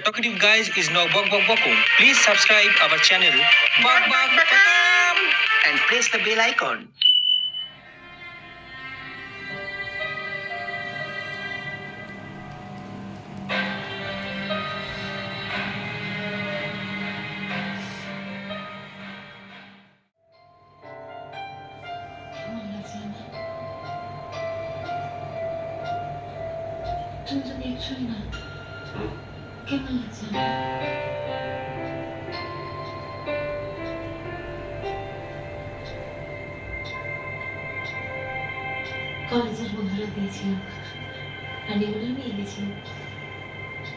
The Talkative Guys is now Bok Bok Bokum. Please subscribe our channel Bok Bok Bokum and press the bell icon. 한 적이 있죠, 이나. 응? কলেজের বন্ধুরা দিয়েছিল। হানিমুনে নিয়ে গেছিল।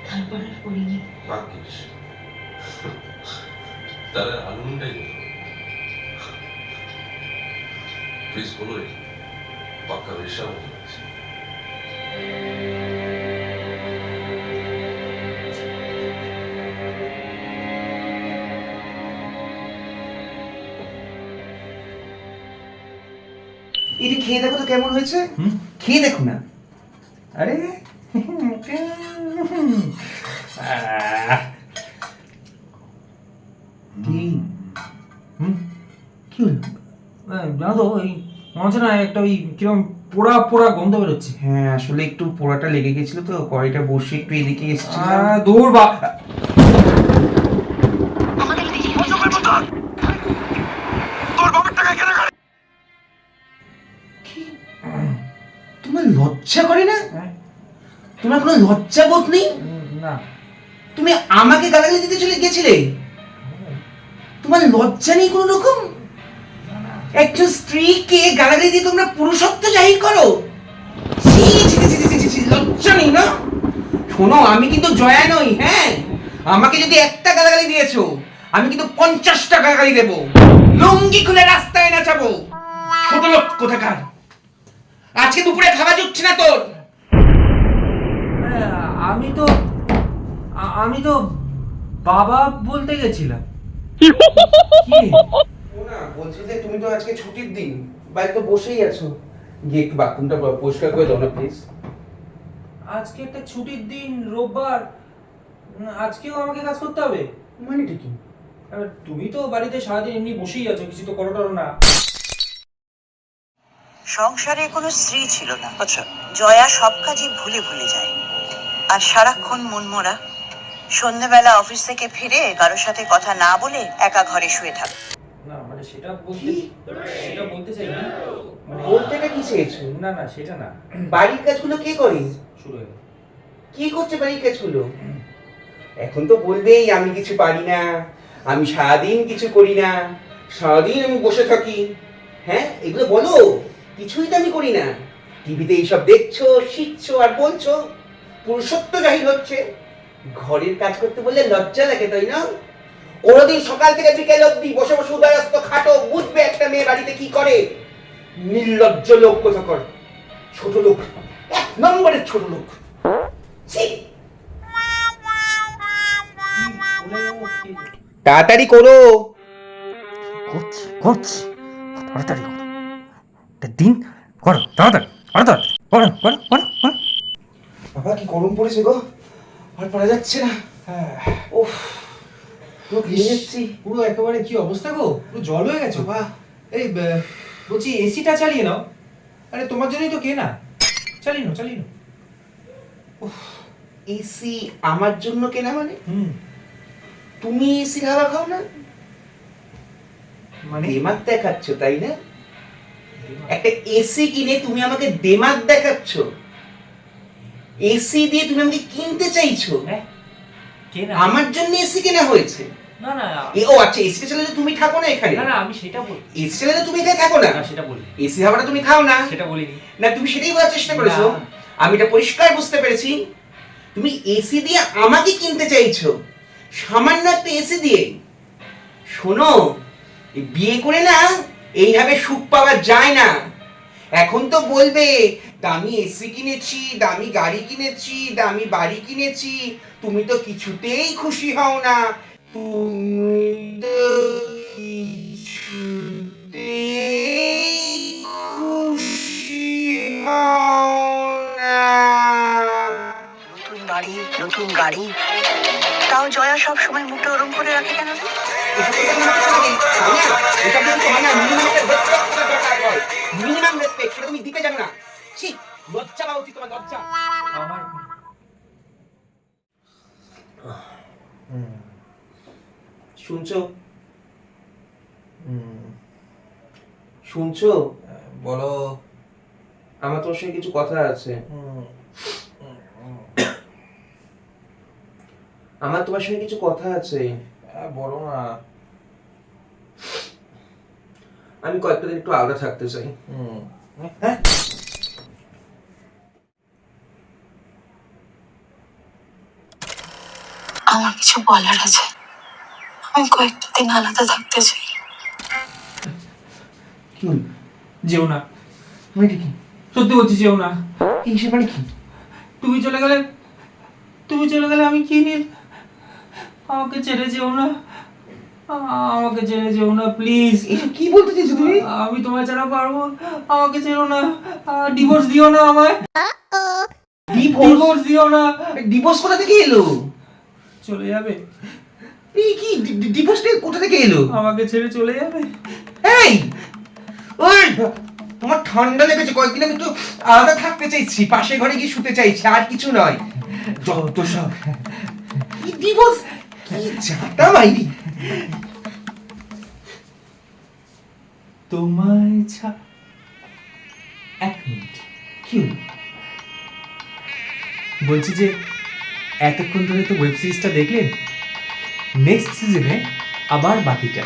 তারপর আর পড়িনি। ভাগ্যিস। হানুমনটাই হতো প্লিজ বলো পাক্কা বেশা মতো এটা খেয়ে দেখো তো কেমন হয়েছে? খেয়ে দেখো না। আরে কি হলো? জানো তো ওই মনে হচ্ছে না একটা ওই কীরকম পোড়া পোড়া গন্ধ বেরোচ্ছে। হ্যাঁ আসলে একটু পোড়াটা লেগে গেছিল তো কড়াইটা বসে একটু এদিকে এসেছিল দূর বা তোমার কোনো লজ্জা বোধ নেই না। তুমি আমাকে গালাগালি দিতে চলে গেছিলে তোমার লজ্জা নেই কোনো রকম? একজন স্ত্রীকে গালাগালি দিয়ে তোমরা পুরুষত্ব জাহির করো? লজ্জা নেই না? শোনো আমি কিন্তু জয়া নই হ্যাঁ? আমাকে যদি একটা গালাগালি দিয়েছ আমি কিন্তু পঞ্চাশটা গালাগালি দেবো। লুঙ্গি খুলে রাস্তায় নাচাবো। ছোট লোক কোথাকার? আজকে দুপুরে খাওয়া জুটছে না তোর আরে, আমি তো আ- আমি তো বাবা বলতে গেছিলাম। কি? না বলছি যে তুমি তো আজকে ছুটির দিন বাড়িতে বসেই আছো। গিয়ে একটু বাথরুমটা পরিষ্কার করে দাও না প্লিজ আজকে একটা ছুটির দিন রোববার। আজকেও আমাকে কাজ করতে হবে? মানেটা কি? তুমি তো বাড়িতে সারাদিন এমনি বসেই আছো কিছু তো করো টরো না। সংসারে কোনো স্ত্রী ছিল না। আচ্ছা জয়া সব কাজই ভুলে ভুলে যায়। আর সারাক্ষণ মনমরা সন্ধ্যেবেলা অফিস থেকে ফিরে কারোর সাথে কথা না বলে একা ঘরে শুয়ে থাকে। না মানে সেটা বলতে সেটা বলতে চাইনি। মানে বলতেটা কি চেয়েছো না না সেটা না। বাড়ির কাজগুলো কে করে? শুরু হয়ে কি করছে বাড়ির কাজগুলো? এখন তো বলবেই আমি কিছু পারি না আমি সারাদিন কিছু করি না সারাদিন আমি বসে থাকি। হ্যাঁ এগুলো বলো কিছুই তো আমি করি না। টিভিতে এইসব দেখছ শিখছো আর বলছো পুরুষত্ব জাহির হচ্ছে। ঘরের কাজ করতে বললে লজ্জা লাগে তাই না? কোনোদিন সকাল থেকে বিকেল অব্দি বসে বসে উদয়স্ত খাটো বুঝবে একটা মেয়ে বাড়িতে কি করে? নির্লজ্জ লোক কোথাকর? ছোট লোক। এক নম্বরের ছোট লোক। তাড়াতাড়ি করো। করছি করছি। তাড়াতাড়ি করো। দিন করো তাড়াতাড়ি তাড়াতাড়ি। করো করো করো করো। বাবা কি গরম পড়েছে গো। আর পারা যাচ্ছে না। হ্যাঁ। উফ পুরো ঘেমে যাচ্ছি পুরো একেবারে কি অবস্থা গো? পুরো জল হয়ে গেছে? বাবা এই বলছি এসিটা চালিয়ে নাও। আরে তোমার জন্যই তো কেনা। চালিয়ে নাও চালিয়ে নাও। এসি আমার জন্য কেনা মানে? হুম। তুমি এসির হাওয়া খাও না? মানে? দেমাগ দেখাচ্ছ তাই না? একটা এসি কিনে তুমি আমাকে দেমাগ দেখাচ্ছ। এসি দিয়ে তুমি আমাকে কিনতে চাইছো? হ্যাঁ। আমার জন্য এসি কেনা হয়েছে? না না ও আচ্ছা এসি চালালে তুমি থাকো না এখানে? না না আমি সেটা বলি। এসি চালালে তুমি এখানে থাকো না? না সেটা বলি। এসি হাওয়াটা তুমি খাও না? সেটা বলিনি। না তুমি সেটাই বলার চেষ্টা করেছ। আমি এটা পরিষ্কার বুঝতে পেরেছি। তুমি এসি দিয়ে আমাকে কিনতে চাইছো। সামান্য একটা এসি দিয়ে। শোনো বিয়ে করে না এইভাবে সুখ পাওয়া যায় না। এখন তো বলবে দামি এসি কিনেছি দামি গাড়ি কিনেছি দামি বাড়ি কিনেছি তুমি তো কিছুতেই খুশি হও না। তুমি তো কিছুতেই খুশি হও না। নতুন বাড়ি নতুন গাড়ি। তাও জয়া সব সময় মুখটা ওরম করে রাখে কেন মিনিমাম রেসপেক্ট সেটা তুমি দিতে জানো না। ছি লজ্জা পাওয়া উচিত তোমার লজ্জা। আমার শুনছো? শুনছো? বলো। আমার তোর সঙ্গে কিছু কথা আছে। আমার তোমার সঙ্গে কিছু কথা আছে। বলো না। আমি কয়েকটা দিন একটু আলাদা থাকতে চাই। হ্যাঁ? আমার কিছু বলার আছে। আমি কয়েকটা দিন আলাদা থাকতে চাই। কি হল যেও না। মানে কি সত্যি বলছি যেও না। এই সে মানে কি? তুমি চলে গেলে তুমি চলে গেলে আমি কি নিয়ে আমাকে ছেড়ে যেও না। আমাকে ছেড়ে যেও না প্লিজ কি বলতে চাইছো তুমি? আমি তোমার ছাড়া পারব আমাকে ছেড়ো না। ডিভোর্স দিও না আমায়। ডিভোর্স ডিভোর্স দিও না। ডিভোর্স কোথা থেকে এলো? চলে যাবে? এই কি ডিভোর্সটা কোথা থেকে এলো? আমাকে ছেড়ে চলে যাবে? এই ওই তোমার ঠান্ডা লেগেছে কয়েকদিন আমি একটু আলাদা থাকতে চাইছি পাশের ঘরে গিয়ে শুতে চাইছি আর কিছু নয়। যত সব। কি ডিভোর্স? কি জাতা মাইরি? তোমায় ছা এক মিনিট। কি বলছি যে এতক্ষণ ধরে তো ওয়েব সিরিজটা দেখলেন? নেক্সট সিজনে আবার বাকিটা।